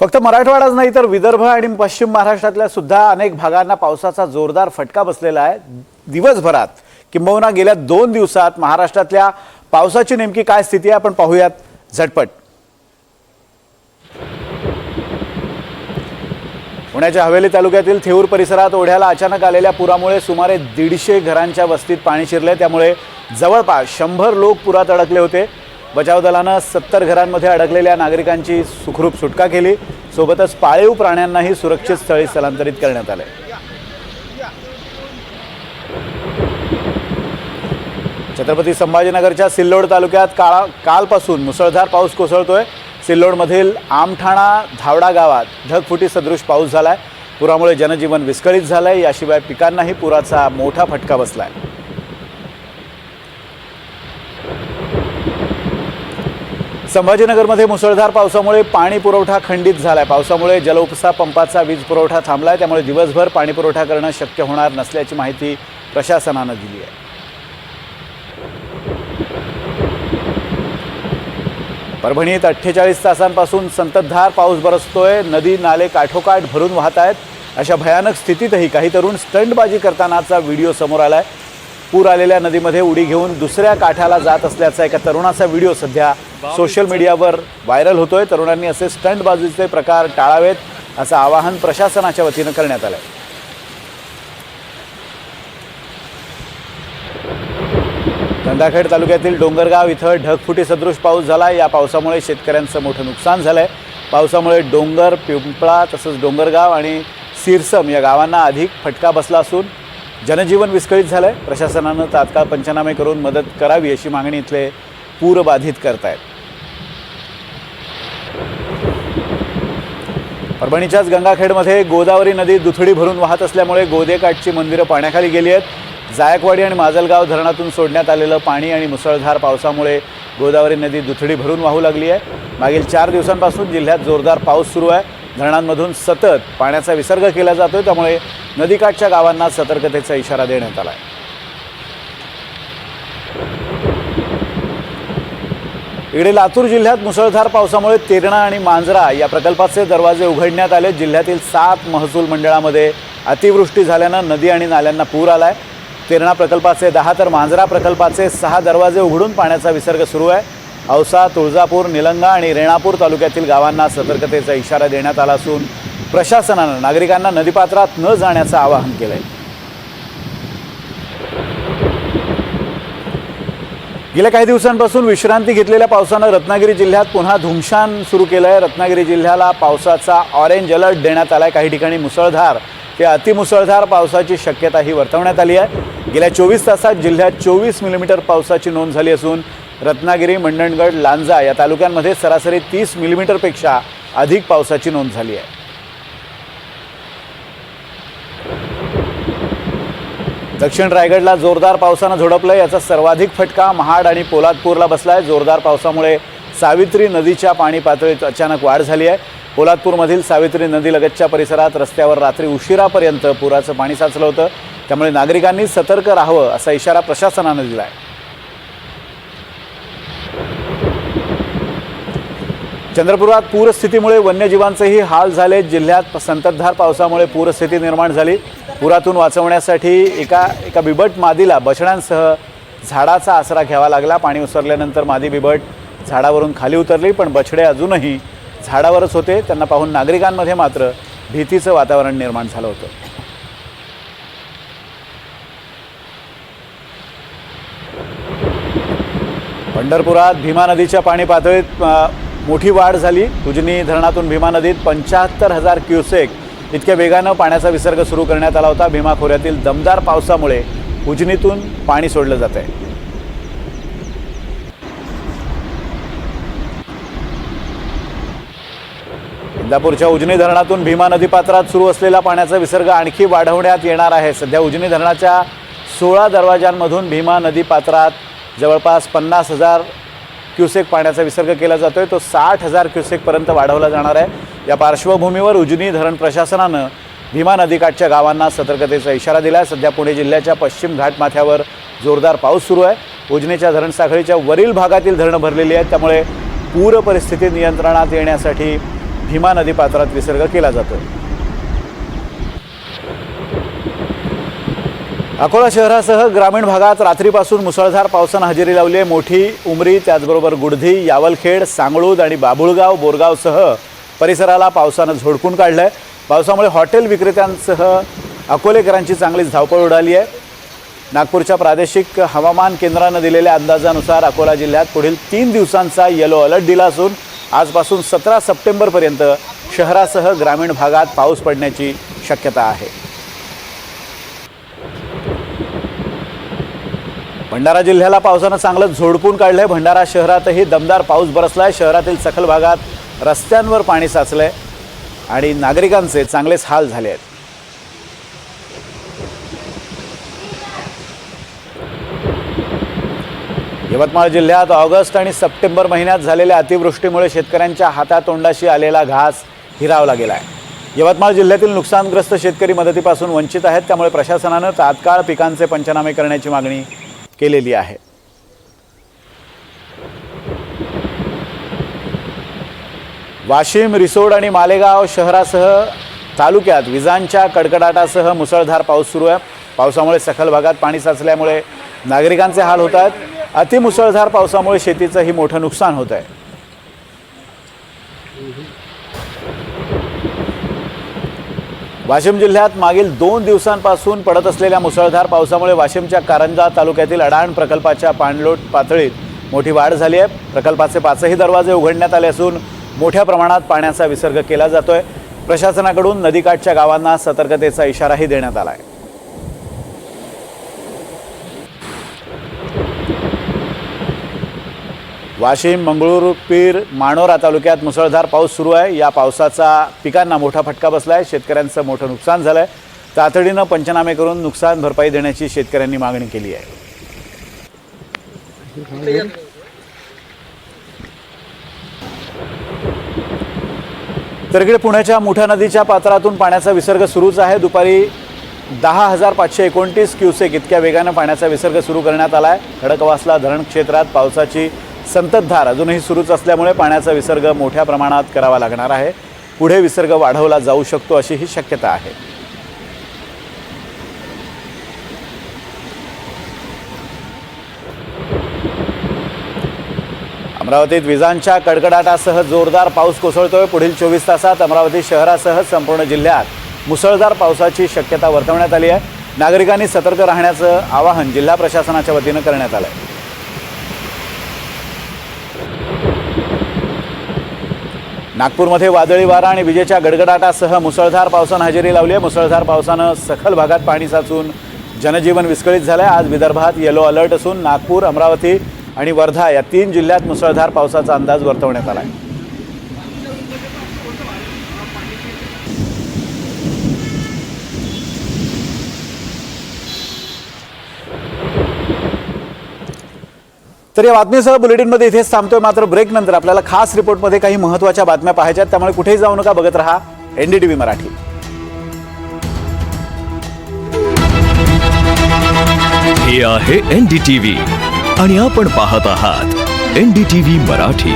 फक्त मराठवाडाच नाही तर विदर्भ आणि पश्चिम महाराष्ट्रातल्या सुद्धा अनेक भागांना पावसाचा जोरदार फटका बसलेला आहे. दिवसभरात किंबहुना गेल्या दोन दिवसात महाराष्ट्रातल्या पावसाची नेमकी काय स्थिती आहे आपण पाहूयात झटपट. पुण्याच्या हवेली तालुक्यातील थेऊर परिसरात ओढ्याला अचानक आलेल्या पुरामुळे सुमारे दीडशे घरांच्या वस्तीत पाणी शिरले त्यामुळे जवळपास शंभर लोक पुरात अडकले होते. बचाव दलानं सत्तर घरांमध्ये अडकलेल्या नागरिकांची सुखरूप सुटका केली. सोबतच पाळीव प्राण्यांनाही सुरक्षित स्थळी स्थलांतरित करण्यात आले. छत्रपती संभाजीनगरच्या सिल्लोड तालुक्यात काळा कालपासून मुसळधार पाऊस कोसळतोय. सिल्लोडमधील आमठाणा धावडा गावात ढगफुटी सदृश पाऊस झालाय. पुरामुळे जनजीवन विस्कळीत झालंय. याशिवाय पिकांनाही पुराचा मोठा फटका बसलाय. संभाजीनगरमध्ये मुसळधार पावसामुळे पाणी पुरवठा खंडित झालाय. पावसामुळे जलउपसा पंपाचा वीज पुरवठा थांबलाय. त्यामुळे दिवसभर पाणी पुरवठा करणं शक्य होणार नसल्याची माहिती प्रशासनानं दिली आहे. परभणीत अठ्ठेचाळीस तासांपासून संततधार पाऊस बरसतोय. नदी नाले काठोकाठ भरून वाहत आहेत अशा भयानक स्थितीतही काही तरुण स्टंटबाजी करतानाचा व्हिडिओ समोर आलाय. पूर आलेल्या नदीमध्ये उडी घेऊन दुसऱ्या काठाला जात असल्याचा एका तरुणाचा व्हिडिओ सध्या सोशल मीडियावर व्हायरल होतोय तरुणांनी असे स्टंटबाजीचे प्रकार टाळावेत असं आवाहन प्रशासनाच्या वतीनं करण्यात आलंय. गंगाखेड तालुक्यातील डोंगरगाव इथं ढगफुटी सदृश पाऊस झाला या पावसामुळे शेतकऱ्यांचं मोठं नुकसान झालंय. पावसामुळे डोंगर पिंपळा तसंच डोंगरगाव आणि सिरसम या गावांना अधिक फटका बसला असून जनजीवन विस्कळीत झालंय. प्रशासनानं तात्काळ पंचनामे करून मदत करावी अशी मागणी इथले पूरबाधित करतायत. परभणीच्याच गंगाखेडमध्ये गोदावरी नदी दुथडी भरून वाहत असल्यामुळे गोदेकाठची मंदिरं पाण्याखाली गेली आहेत. जायकवाडी आणि माजलगाव धरणातून सोडण्यात आलेलं पाणी आणि मुसळधार पावसामुळे गोदावरी नदी दुथडी भरून वाहू लागली आहे. मागील चार दिवसांपासून जिल्ह्यात जोरदार पाऊस सुरू आहे. धरणांमधून सतत पाण्याचा विसर्ग केला जातोय. त्यामुळे नदीकाठच्या गावांना सतर्कतेचा इशारा देण्यात आला आहे इकडे लातूर जिल्ह्यात मुसळधार पावसामुळे तेरणा आणि मांजरा या प्रकल्पाचे दरवाजे उघडण्यात आले. जिल्ह्यातील सात महसूल मंडळामध्ये अतिवृष्टी झाल्यानं नदी आणि नाल्यांना पूर आला आहे तेरणा प्रकल्पाचे दहा तर मांजरा प्रकल्पाचे सहा दरवाजे उघडून पाण्याचा विसर्ग सुरू आहे. औसा तुळजापूर निलंगा आणि रेणापूर तालुक्यातील गावांना सतर्कतेचा इशारा देण्यात आला असून प्रशासनानं नागरिकांना नदीपात्रात न जाण्याचं आवाहन केलं आहे गेल्या काही दिवसांपासून विश्रांती घेतलेल्या पावसानं रत्नागिरी जिल्ह्यात पुन्हा धुमशान सुरू केलं आहे रत्नागिरी जिल्ह्याला पावसाचा ऑरेंज अलर्ट देण्यात आला आहे काही ठिकाणी मुसळधार ते अतिमुसळधार पावसाची शक्यताही वर्तवण्यात आली आहे. गेल्या चोवीस तासात जिल्ह्यात चोवीस मिलीमीटर पावसाची नोंद झाली असून रत्नागिरी मंडणगड लांजा या तालुक्यांमध्ये सरासरी तीस मिलीमीटरपेक्षा अधिक पावसाची नोंद झाली आहे. दक्षिण रायगडला जोरदार पावसानं झोडपलं याचा सर्वाधिक फटका महाड आणि पोलादपूरला बसलाय. जोरदार पावसामुळे सावित्री नदीच्या पाणी पातळीत अचानक वाढ झाली आहे. पोलादपूरमधील सावित्री नदीलगतच्या परिसरात रस्त्यावर रात्री उशिरापर्यंत पुराचं पाणी साचलं होतं. त्यामुळे नागरिकांनी सतर्क राहावं असा इशारा प्रशासनानं दिला आहे चंद्रपुरात पूरस्थितीमुळे वन्यजीवांचेही हाल झाले. जिल्ह्यात संततधार पावसामुळे पूरस्थिती निर्माण झाली. पुरातून वाचवण्यासाठी एका एका बिबट मादीला बछड्यांसह झाडाचा आसरा घ्यावा लागला. पाणी उसरल्यानंतर मादी बिबट झाडावरून खाली उतरली पण बछडे अजूनही झाडावरच होते. त्यांना पाहून नागरिकांमध्ये मात्र भीतीचं वातावरण निर्माण झालं होतं. पंढरपुरात भीमा नदीच्या पाणी पातळीत मोठी वाढ झाली. उजनी धरणातून भीमा नदीत पंच्याहत्तर हजार क्युसेक इतक्या वेगानं पाण्याचा विसर्ग सुरू करण्यात आला होता. भीमा खोऱ्यातील दमदार पावसामुळे उजनीतून पाणी सोडलं जात आहे. इंदापूरच्या उजनी धरणातून भीमा नदीपात्रात सुरू असलेला पाण्याचा विसर्ग आणखी वाढवण्यात येणार आहे. सध्या उजनी धरणाच्या सोळा दरवाजांमधून भीमा नदीपात्रात जवळपास पन्नास हजार क्युसेक पाण्याचा विसर्ग केला जातोय. तो साठ हजार क्युसेकपर्यंत वाढवला जाणार आहे. या पार्श्वभूमीवर उजनी धरण प्रशासनानं भीमा नदीकाठच्या गावांना सतर्कतेचा इशारा दिला आहे सध्या पुणे जिल्ह्याच्या पश्चिम घाटमाथ्यावर जोरदार पाऊस सुरू आहे. उजनीच्या धरण साखळीच्या वरील भागातील धरणं भरलेली आहेत. त्यामुळे पूर परिस्थिती नियंत्रणात येण्यासाठी भीमा नदी पात्रात विसर्ग केला जातो अकोला शहरासह ग्रामीण भागात रात्रीपासून मुसळधार पावसानं हजेरी लावली आहे. मोठी उमरी त्याचबरोबर गुडधी यावलखेड सांगळूद आणि बाभुळगाव बोरगावसह परिसराला पावसानं झोडपून काढलं आहे पावसामुळे हॉटेल विक्रेत्यांसह अकोलेकरांची चांगलीच धावपळ उडाली आहे. नागपूरच्या प्रादेशिक हवामान केंद्रानं दिलेल्या अंदाजानुसार अकोला जिल्ह्यात पुढील तीन दिवसांचा येलो अलर्ट दिला असून आजपासून सतरा सप्टेंबरपर्यंत शहरासह ग्रामीण भागात पाऊस पडण्याची शक्यता आहे. भंडारा जिल्ह्याला पावसानं चांगलं झोडपून काढलंय. भंडारा शहरातही दमदार पाऊस बरसलाय. शहरातील सखल भागात रस्त्यांवर पाणी साचलंय आणि नागरिकांचे चांगलेच हाल झाले आहेत. यवतमाळ जिल्ह्यात ऑगस्ट आणि सप्टेंबर महिन्यात झालेल्या अतिवृष्टीमुळे शेतकऱ्यांच्या हातातोंडाशी आलेला घास हिरावला गेला आहे यवतमाळ जिल्ह्यातील नुकसानग्रस्त शेतकरी मदतीपासून वंचित आहेत. त्यामुळे प्रशासनानं तात्काळ पिकांचे पंचनामे करण्याची मागणी केलेली आहे. वाशिम रिसोड आणि मालेगाव शहरासह तालुक्यात विजांच्या कडकडाटासह मुसळधार पाऊस सुरू आहे. पावसामुळे सखल भागात पाणी साचल्यामुळे नागरिकांचे हाल होत आहेत. अतिमुसळधार पावसामुळे शेतीचंही मोठं नुकसान होत आहे. वाशिम जिल्ह्यात मागील दोन दिवसांपासून पडत असलेल्या मुसळधार पावसामुळे वाशिमच्या कारंजा तालुक्यातील अडाण प्रकल्पाच्या पाणलोट पातळीत मोठी वाढ झाली आहे. प्रकल्पाचे पाचही दरवाजे उघडण्यात आले असून मोठ्या प्रमाणात पाण्याचा विसर्ग केला जातोय. प्रशासनाकडून नदीकाठच्या गावांना सतर्कतेचा इशाराही देण्यात आला आहे. वाशिम मंगळूर पीर मानोरा तालुक्यात मुसळधार पाऊस सुरू आहे. या पावसाचा पिकांना मोठा फटका बसला आहे शेतकऱ्यांचं मोठं नुकसान झालं आहे तातडीनं पंचनामे करून नुकसान भरपाई देण्याची शेतकऱ्यांनी मागणी केली आहे. तर इकडे पुण्याच्या मुठा नदीच्या पात्रातून पाण्याचा विसर्ग सुरूच आहे. दुपारी दहा हजार पाचशे एकोणतीस क्युसेक इतक्या वेगानं पाण्याचा विसर्ग सुरू करण्यात आला आहे खडकवासला धरण क्षेत्रात पावसाची संततधार अजूनही सुरूच असल्यामुळे पाण्याचा विसर्ग मोठ्या प्रमाणात करावा लागणार आहे. पुढे विसर्ग वाढवला जाऊ शकतो अशी ही शक्यता आहे. अमरावतीत विजांच्या कडकडाटासह जोरदार पाऊस कोसळतोय. पुढील चोवीस तासात अमरावती शहरासह संपूर्ण जिल्ह्यात मुसळधार पावसाची शक्यता वर्तवण्यात आली आहे. नागरिकांनी सतर्क राहण्याचं आवाहन जिल्हा प्रशासनाच्या वतीनं करण्यात आलं आहे नागपूरमध्ये वादळी वारा आणि विजेच्या गडगडाटासह मुसळधार पावसानं हजेरी लावली आहे. मुसळधार पावसानं सखल भागात पाणी साचून जनजीवन विस्कळीत झालं आहे आज विदर्भात येलो अलर्ट असून नागपूर अमरावती आणि वर्धा या तीन जिल्ह्यात मुसळधार पावसाचा अंदाज वर्तवण्यात आला आहे तर या बातमीसह बुलेटिनमध्ये इथेच थांबतोय. मात्र ब्रेक नंतर आपल्याला खास रिपोर्टमध्ये काही महत्त्वाच्या बातम्या पाहायच्या त्यामुळे कुठेही जाऊ नका बघत राहा एनडीटीव्ही मराठी. हे आहे एनडीटीव्ही आणि आपण पाहत आहात एनडीटीव्ही मराठी.